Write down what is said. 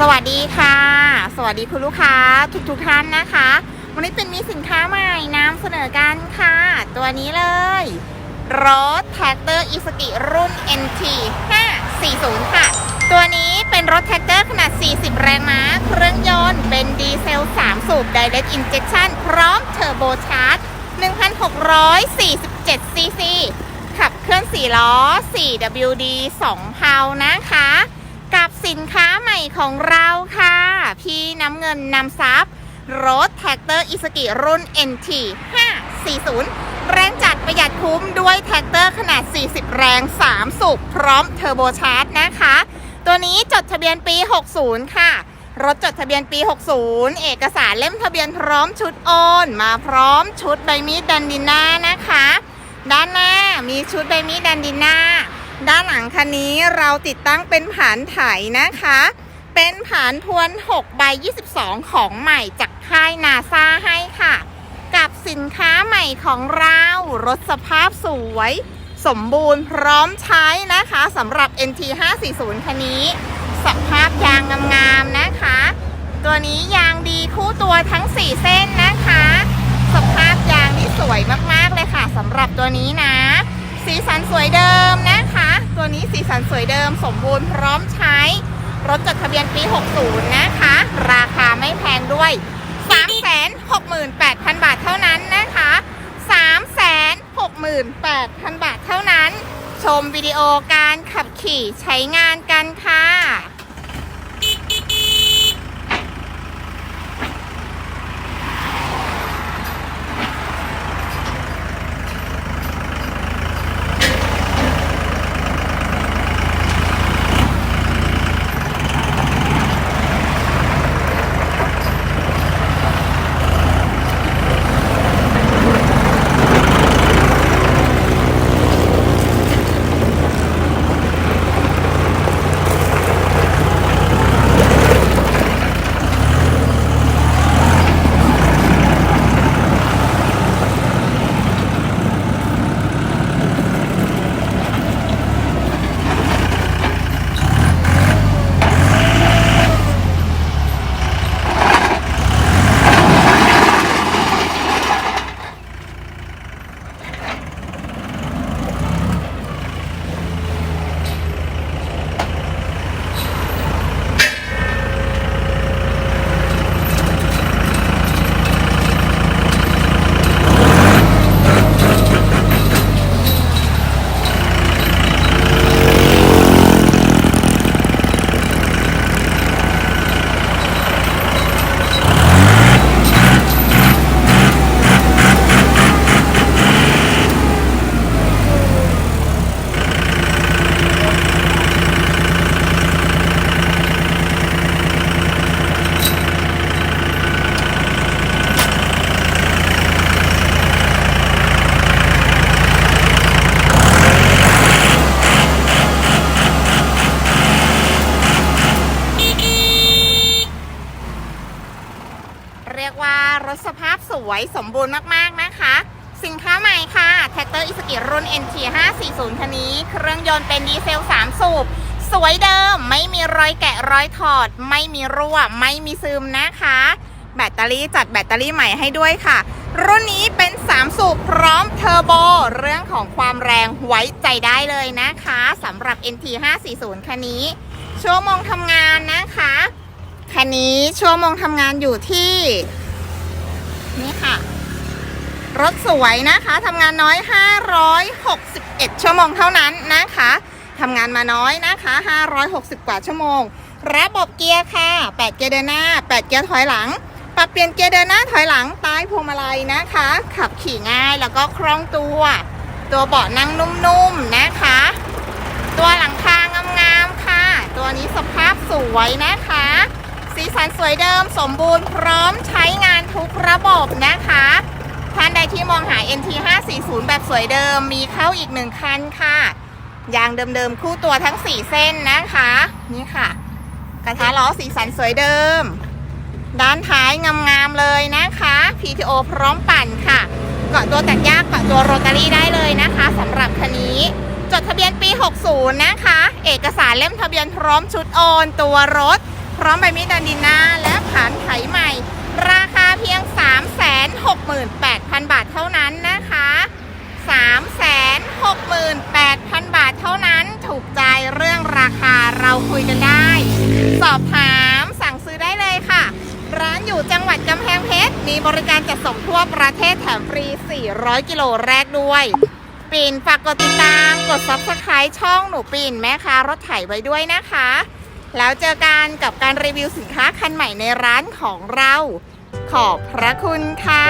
สวัสดีค่ะ สวัสดีคุณลูกค้าทุกทุกๆท่านนะคะ วันนี้เป็นมีสินค้าใหม่นำเสนอกันค่ะ ตัวนี้เลยรถแท็กเตอร์อิสกิรุ่น NT 540 ค่ะ ตัวนี้เป็นรถแท็กเตอร์ขนาด 40 แรงม้า เครื่องยนต์เป็นดีเซล 3 สูบ Direct Injection พร้อมเทอร์โบชาร์จ 1,647 ซีซี ขับเคลื่อน4ล้อ 4WD 2เพานะคะ กับสินค้าใหม่ของเราค่ะ พี่น้ำเงินนำซับรถแท็กเตอร์อิสกิรุ่น NT 540 แรงจัดประหยัดคุ้มด้วยแท็กเตอร์ขนาด 40 แรง 3 สูบพร้อมเทอร์โบชาร์จนะคะ ตัวนี้จดทะเบียนปี 60 ค่ะ รถจดทะเบียนปี 60 เอกสารเล่มทะเบียนพร้อมชุดโอน มาพร้อมชุดใบมีดดันดิน่านะคะ ด้านหน้ามีชุดใบมีดดันดิน่า ด้านหลังคันนี้เราติดตั้งเป็นผานไถนะคะ เป็นผานพวน6ใบ22 ของใหม่จากค่ายนาซาให้ค่ะ กับสินค้าใหม่ของเรา รถสภาพสวย สมบูรณ์พร้อมใช้นะคะสำหรับ NT 540คันนี้ สภาพยางงามๆนะคะ ตัวนี้ยางดีคู่ตัวทั้ง 4 เส้นนะคะ สภาพยางนี่สวยมากๆ มสมบูรณ์พร้อมใช้ รถจดทะเบียนปี 60 นะคะ ราคาไม่แพงด้วย 368,000 บาทเท่านั้นนะคะ 368,000 บาทเท่านั้น ชมวิดีโอการขับขี่ใช้งานกันค่ะ เรียกว่ารถสภาพสวยสมบูรณ์มากๆนะคะ สินค้าใหม่ค่ะแท็กเตอร์อิสกิรุ่น NT 540คันนี้ เครื่องยนต์เป็นดีเซล 3 สูบ สวยเดิม ไม่มีรอยแกะรอยถอด ไม่มีรั่ว ไม่มีซึมนะคะ แบตเตอรี่จัดแบตเตอรี่ใหม่ให้ด้วยค่ะ รุ่นนี้เป็น 3 สูบพร้อมเทอร์โบ เรื่องของความแรงไว้ใจได้เลยนะคะสำหรับ NT 540คันนี้ ชั่วโมงทำงานนะคะ คันนี้ชั่วโมงทำงานอยู่ที่ นี่ค่ะ รถสวยนะคะทำงานน้อย 561 ชั่วโมงเท่านั้นนะคะทำงานมาน้อยนะคะ 560 กว่าชั่วโมง ระบบเกียร์ค่ะ 8 เกียร์เดินหน้า 8 เกียร์ถอยหลัง ปรับเปลี่ยนเกียร์เดินหน้าถอยหลังใต้พวงมาลัยนะคะ ขับขี่ง่ายแล้วก็คล่องตัว ตัวเบาะนั่งนุ่มๆนะคะ ตัวหลังคางามๆค่ะ ตัวนี้สภาพสวยนะคะ สีสันสวยเดิมสมบูรณ์พร้อมใช้งานทุกระบบนะคะท่านใดที่มองหา NT 540แบบสวยเดิมมีเข้าอีกหนึ่งคันค่ะยางเดิมๆคู่ตัวทั้ง 4 เส้นนะคะ นี่ค่ะ กระทะล้อสีสันสวยเดิม ด้านท้ายงามๆเลยนะคะ PTO พร้อมปั่นค่ะเกาะตัวแตกยากเกาะตัวโรตารี่ได้เลยนะคะสำหรับคันนี้จดทะเบียนปี 60 นะคะ เอกสารเล่มทะเบียนพร้อมชุดโอน ตัวรถ พร้อมใบมีดดันดินนาและผานไถใหม่ ราคาเพียง 368,000 บาทเท่านั้นนะคะ 368,000 บาทเท่านั้นถูกใจเรื่องราคาเราคุยกันได้ สอบถามสั่งซื้อได้เลยค่ะ ร้านอยู่จังหวัดกำแพงเพชร มีบริการจัดส่งทั่วประเทศแถมฟรี 400 กิโลแรกด้วยปิ่นฝากกดติดตาม กด Subscribe ช่องหนูปิ่นแม่ค้ารถไถไว้ด้วยนะคะ แล้วเจอกันกับการรีวิวสินค้าคันใหม่ในร้านของเรา ขอบพระคุณค่ะ